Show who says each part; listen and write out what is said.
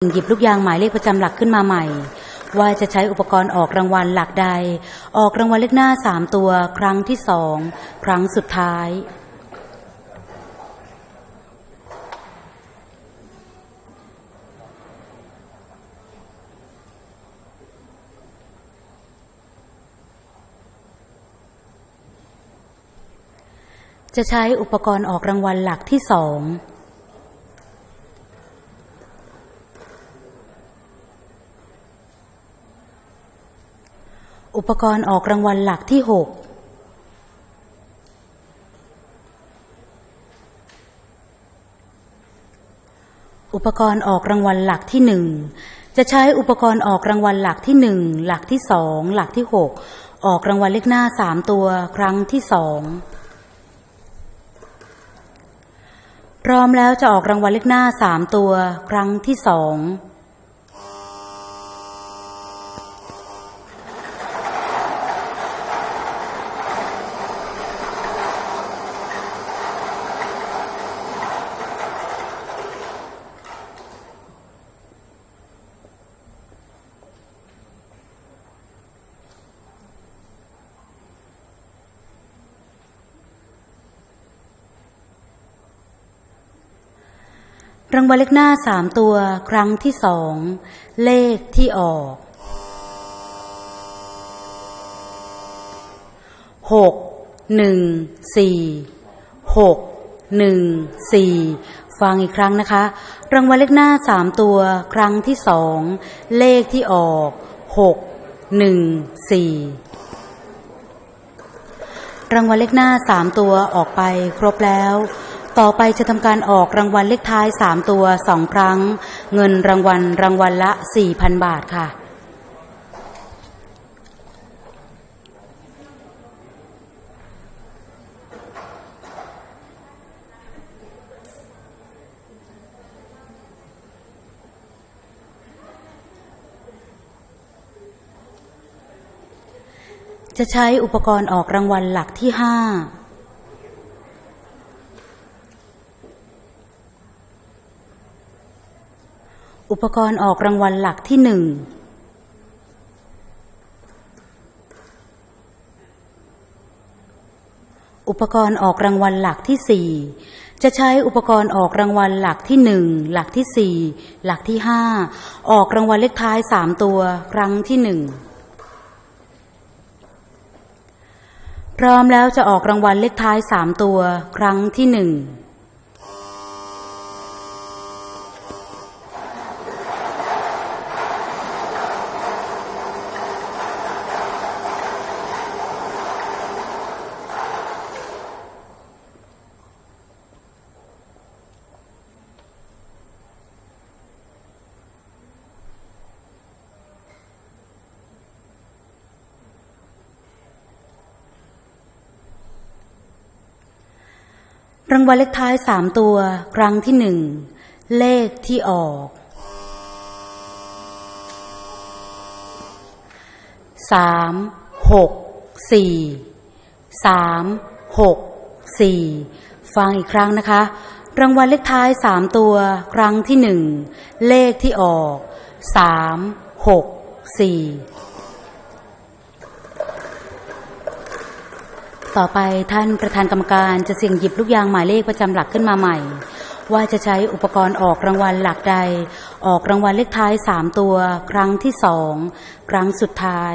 Speaker 1: หยิบลูกยางหมายเลขประจำหลักขึ้นมาใหม่ ว่าจะใช้อุปกรณ์ออกรางวัลหลักใด ออกรางวัลเลขหน้าสามตัว ครั้งที่สองครั้งสุดท้าย จะใช้อุปกรณ์ออกรางวัลหลักที่สอง อุปกรณ์ออกรางวัลหลักที่หกอุปกรณ์ออกรางวัลหลักที่หนึ่งจะใช้อุปกรณ์ออกรางวัลหลักที่หนึ่งหลักที่สองหลักที่หกออกรางวัลเลขหน้าสามตัวครั้งที่สองพร้อมแล้วจะออกรางวัลเลขหน้าสามตัวครั้งที่สอง รางวัลเลขหน้าสามตัวครั้งที่สอง เลขที่ออกหกหนึ่งสี่หกหนึ่งสี่ฟังอีกครั้งนะคะ รางวัลเลขหน้าสามตัว ครั้งที่สอง เลขที่ออกหกหนึ่งสี่รางวัลเลขหน้าสามตัวออกไปครบแล้ว ต่อไปจะทำการออกรางวัลเลขท้ายสามตัวสองครั้ง เงินรางวัลรางวัลละสี่พันบาทค่ะ จะใช้อุปกรณ์ออกรางวัลหลักที่ห้า อุปกรณ์ออกรางวัลหลักที่หนึ่งอุปกรณ์ออกรางวัลหลักที่สี่จะใช้อุปกรณ์ออกรางวัลหลักที่หนึ่งหลักที่สี่หลักที่ห้าออกรางวัลเลขท้ายสามตัวครั้งที่หนึ่งพร้อมแล้วจะออกรางวัลเลขท้ายสามตัวครั้งที่หนึ่ง รางวัลเลขท้ายสามตัว ครั้งที่หนึ่ง เลขที่ออกสามหกสี่สามหกสี่ฟังอีกครั้งนะคะ รางวัลเลขท้ายสามตัว ครั้งที่หนึ่ง เลขที่ออกสามหกสี่ ต่อไปท่านประธานกรรมการจะเสี่ยงหยิบลูกยางหมายเลขประจำหลักขึ้นมาใหม่ ว่าจะใช้อุปกรณ์ออกรางวัลหลักใด ออกรางวัลเลขท้ายสามตัว ครั้งที่สองครั้งสุดท้าย